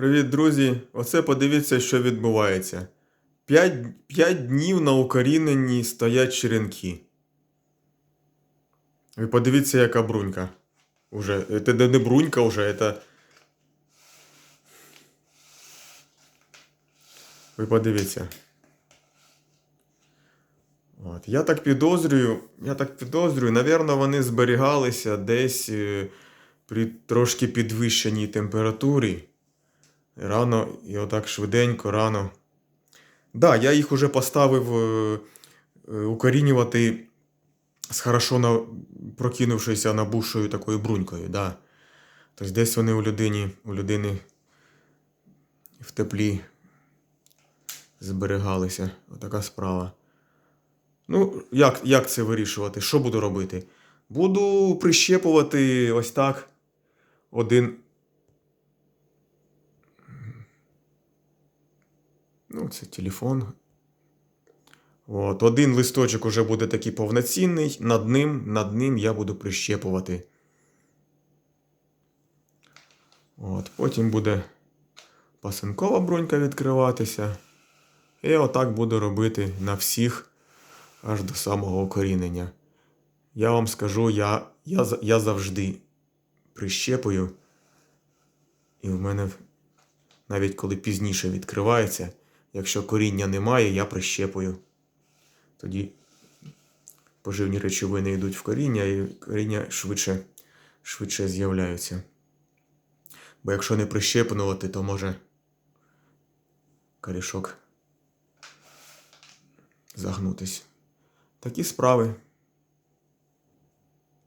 Привіт, друзі! Оце подивіться, що відбувається. П'ять, п'ять днів на укоріненні стоять черенки. Ви подивіться, яка брунька. Уже. Це не брунька вже, це. Ви подивіться. От. Я так підозрюю, я так підозрюю, напевно, вони зберігалися десь е, при трошки підвищеній температурі. Рано і отак швиденько, рано. Да, я їх уже поставив е, е, укорінювати з хорошо прокинувшися набувшою такою брунькою. Да. Тобто десь вони у людині, у людини в теплі зберігалися. Отака справа. Ну, як, як це вирішувати? Що буду робити? Буду прищепувати ось так один. Ну, це телефон. От, один листочок уже буде такий повноцінний, над ним, над ним я буду прищепувати. От, потім буде пасинкова брунька відкриватися. І отак буду робити на всіх аж до самого окорінення. Я вам скажу, я, я, я завжди прищепую. І в мене навіть коли пізніше відкривається, якщо коріння немає, я прищепую. Тоді поживні речовини йдуть в коріння, і коріння швидше, швидше з'являються. Бо якщо не прищепнувати, то може корішок загнутись. Такі справи.